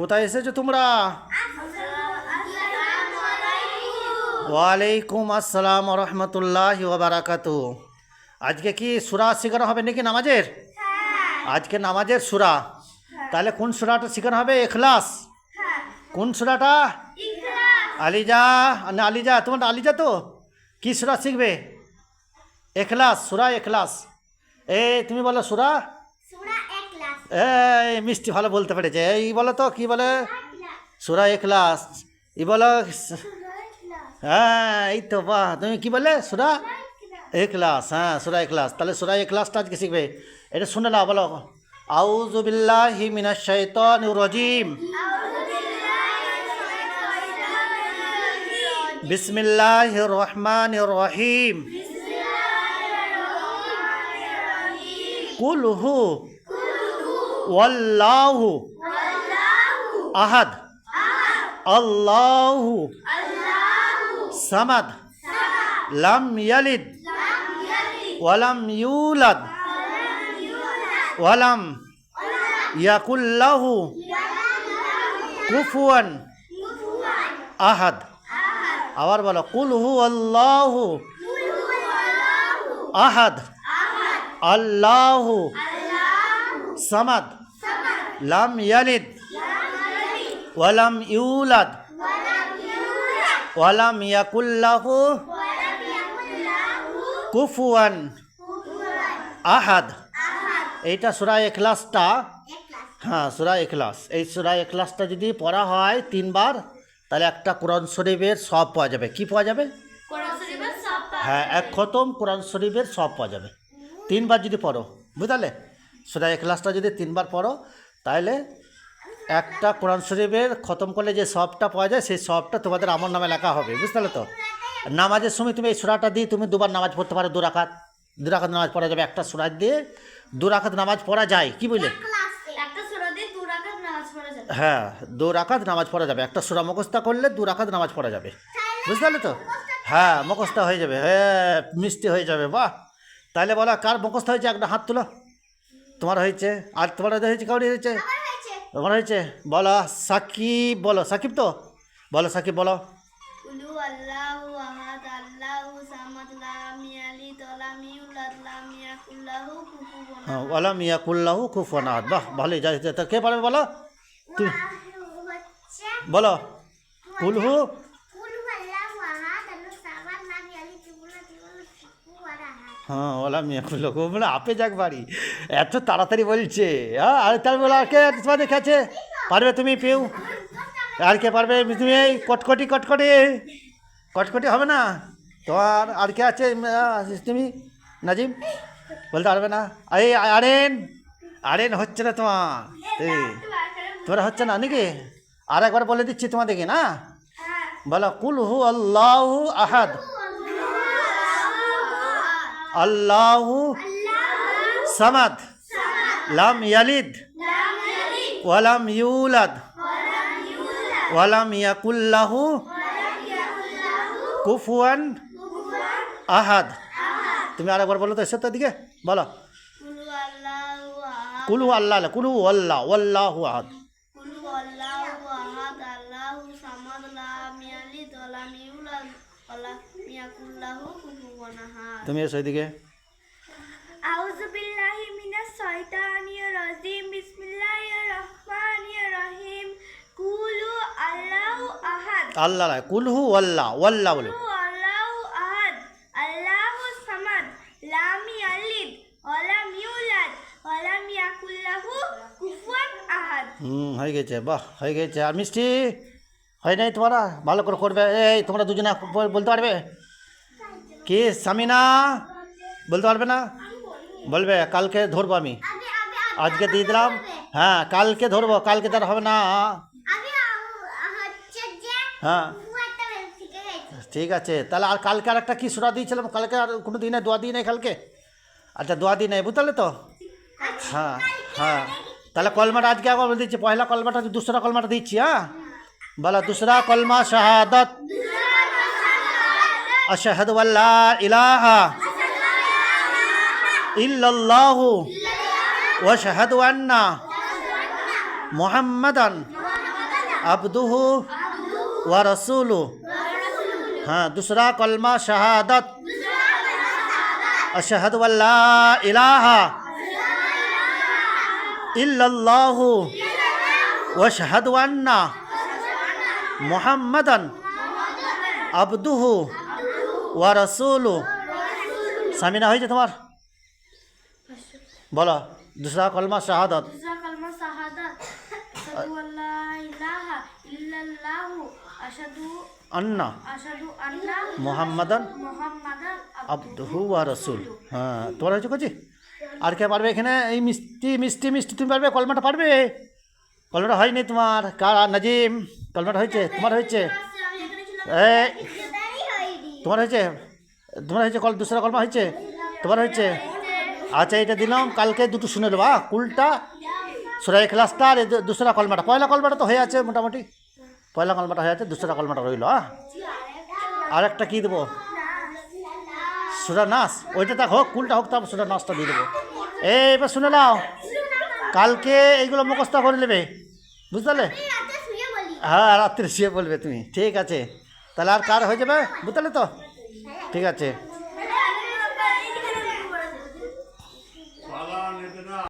কোথায় এসেছ তোমরা? ওয়ালাইকুম আসসালাম রহমতুল্লাহ বারাকাতু আজকে কি সুরা শেখানো হবে নাকি নামাজের? আজকে নামাজের সুরা। তাহলে কোন সুরাটা শেখানো হবে? এখলাস কোন সুরাটা? আলিজা, না, আলিজা, তোমার আলিজা তো? কী সুরা শিখবে? এখলাস সুরা এখলাস এ তুমি বলো সুরা? এই মিষ্টি ভালো বলতে পেরেছে। এই বলো তো, কি বলে? সুরা এখলাস। ই বলো হ্যাঁ এই তো, বাহ, তুমি কী বলে সুরা এখলাস হ্যাঁ সুরা এখলাস। তাহলে সুরা এখলাসটা আজকে শিখবে। এটা শুনে নাও, বলো। আউজুবিল্লাহি মিনাশ শাইতানির রাজিম। বিসমিল্লাহির রহমানির রহিম। কুল হু ওয়াল্লাহু আহাদ আল্লাহু সামাদ লাম ইয়ালিদ ওয়ালাম ইউলাদ ওয়ালাম ইয়াকুল্লাহু কুফুয়ান আহাদ আবার বলো কুল হু আল্লাহু আহাদ আল্লাহু সামাদ লাম ইয়ালিদ। ওয়ালাম ইউলাদ। ওয়ালাম ইয়াকুল্লাহু কুফুয়ান আহাদ। এইটা সুরা এখলাসটা। হ্যাঁ সুরা এখলাস। এই সুরা এখলাসটা যদি পড়া হয় তিনবার, তাহলে একটা কোরআন শরীফের সব পাওয়া যাবে। কি পাওয়া যাবে? হ্যাঁ এক খতম কোরআন শরীফের সব পাওয়া যাবে। তিনবার যদি পড়ো বুঝলে সুরা এখলাসটা যদি তিনবার পড়ো তাহলে একটা কোরআন শরীফের খতম করলে যে সবটা পাওয়া যায় সেই সবটা তোমাদের আমার নামে লেখা হবে। বুঝতে পারলে তো? নামাজের সময় তুমি এই সুরাটা দিয়ে তুমি দুবার নামাজ পড়তে পারো দু রাখাত দু রাখাত নামাজ পড়া যাবে একটা সুরা দিয়ে দু রাখাত নামাজ পড়া যায় কি বুঝলে একটা দু রাকাত নামাজ পড়া যাবে। হ্যাঁ দু নামাজ পড়া যাবে। একটা সুরা মুখস্থা করলে দু নামাজ পড়া যাবে। বুঝতে পারলে তো? হ্যাঁ মুখস্থা হয়ে যাবে। হ্যাঁ মিষ্টি হয়ে যাবে বাহ! তাহলে বলো কার মুখস্থ হয়েছে? একটা হাত তুলো। তোমার হয়েছে? আর তোমার হয়েছে? কাউরি হয়েছে? তোমার হয়েছে? বলো সাকিব বলো। সাকিব তো? বলো সাকিব বলো। কুলু আল্লাহু আহাদ আল্লাহু সামাদ লাম ইয়ালিদ ওয়া লাম ইউলাদ লাম ইয়াকুল লাহু কুফুয়ান ওয়ালাম ইয়াকুল্লাহু কুফুয়ান আহাদ। বাহ ভালোই। যাই তা কে পারবে বলো? তুমি বলো। কুলহু হ্যাঁ ওলা মিয়া খুললো খুব বলে আপে যাক বাড়ি। এত তাড়াতাড়ি বলছে। হ্যাঁ আর তার বলে আর কে তোমার কাছে পারবে তুমি পেউ? আর কে পারবে তুমি এই কটকটি কটকটি? কটকটি হবে না? তোমার আর কে আছে তুমি? নাজিম? বলতে পারবে না? এই আরেন আরেন হচ্ছে না তোমার। এই তোরা হচ্ছে না নাকি? আর একবার বলে দিচ্ছি তোমাদেরকে না? বলো কুল হু আল্লাহ আহাদ। আল্লাহু সামাদ, লাম ইয়ালিদ, ওয়ালাম ইউলাদ, ওয়ালাম ইয়াকুল্লাহু কুফুয়ান আহাদ। তুমি আরেকবার বলো তো এসব দিকে বলো। কুলু আল্লাহু কুলু আল্লাহ আল্লাহ আহাদ। কুলু আল্লাহু আল্লাহু সামাদ তুমি এসো এদিকে। আউযু বিল্লাহি মিনাশ শাইতানির রাজিম বিসমিল্লাহির রহমানির রহিম। কুলু আল্লাহু আহাদ। আল্লাহ না, কুলহু আল্লাহ ওয়াল্লাহ বলো। আল্লাহু আহাদ আল্লাহু সামাদ। লাম ইয়ালিদ ওয়া লাম ইউলাদ ওয়া লাম ইয়াকুল লাহু কুফুয়ান আহাদ। হুম হয়ে গেছে বাহ হয়ে গেছে। আর মিষ্টি? হয় নাই তোমরা? ভালো করে করবে। এই তোমরা দুজনে বলতে পারবে? কি, সামিনা? বলতে পারবে না? বলবে, কালকে ধরবো আমি। আজকে দিয়ে দিলাম। হ্যাঁ কালকে ধরবো, কালকে তার হবে না। হ্যাঁ। ঠিক আছে। তাহলে আর কালকে আর একটা কি সুরা দিয়েছিলাম? কালকে আর কোনো দিনে দোয়া দিই নাই কালকে? আচ্ছা দোয়া দিই নাই, বুঝতে তো? হ্যাঁ হ্যাঁ। তাহলে কলমাটা আজকে আবার দিচ্ছি, পয়লা কলমাটা দুসরা কলমাটা দিচ্ছি হ্যাঁ? भला दूसरा कलमा शहादत अशहद इल्लल्लाहु वशहद अन्ना मोहम्मदन अब्दुहु व रसूलु हाँ दूसरा कलमा शहादत अशहद इल्लल्लाहु वशहद अन्ना মোহাম্মদান আবদুহু ওয়া রসুলু। সামিনা হয়েছে তোমার? বলো দুসরা কলমা শাহাদত। আন্না। মোহাম্মদান আব্দুহু ওয়া রসুল। হ্যাঁ তোমার হয়েছে কচি? আর কে পারবে এখানে? এই মিষ্টি মিষ্টি মিষ্টি তুমি পারবে? কলমাটা পারবে? কলমাটা হয়নি তোমার? কার? নাজিম কলমাটা হয়েছে? তোমার হয়েছে? তোমার হয়েছে? তোমার হয়েছে কল? দুসরা কলমা হয়েছে? তোমার হয়েছে? আচ্ছা এটা দিলাম। কালকে দুটো শুনে নেব আহ, কুলটা সুরাই ক্লাসটা আর দুসরা কলমাটা। পয়লা কলমাটা তো হয়ে আছে মোটামুটি। পয়লা কলমাটা হয়ে আছে দুসরা কলমাটা রইল হ্যাঁ আর একটা কী দেবো? সুরা নাচ ওইটা দেখ হোক কুলটা হোক তারপর সুরা নাচটা দিয়ে দেবো। এই এবার শুনে নাও। কালকে এইগুলো মুখস্থ করে নেবে। বুঝতে হ্যাঁ রাত্রে শুয়ে বলবে তুমি। ঠিক আছে। তাহলে আর কার হয়ে যাবে? বুঝতে তো? ঠিক আছে।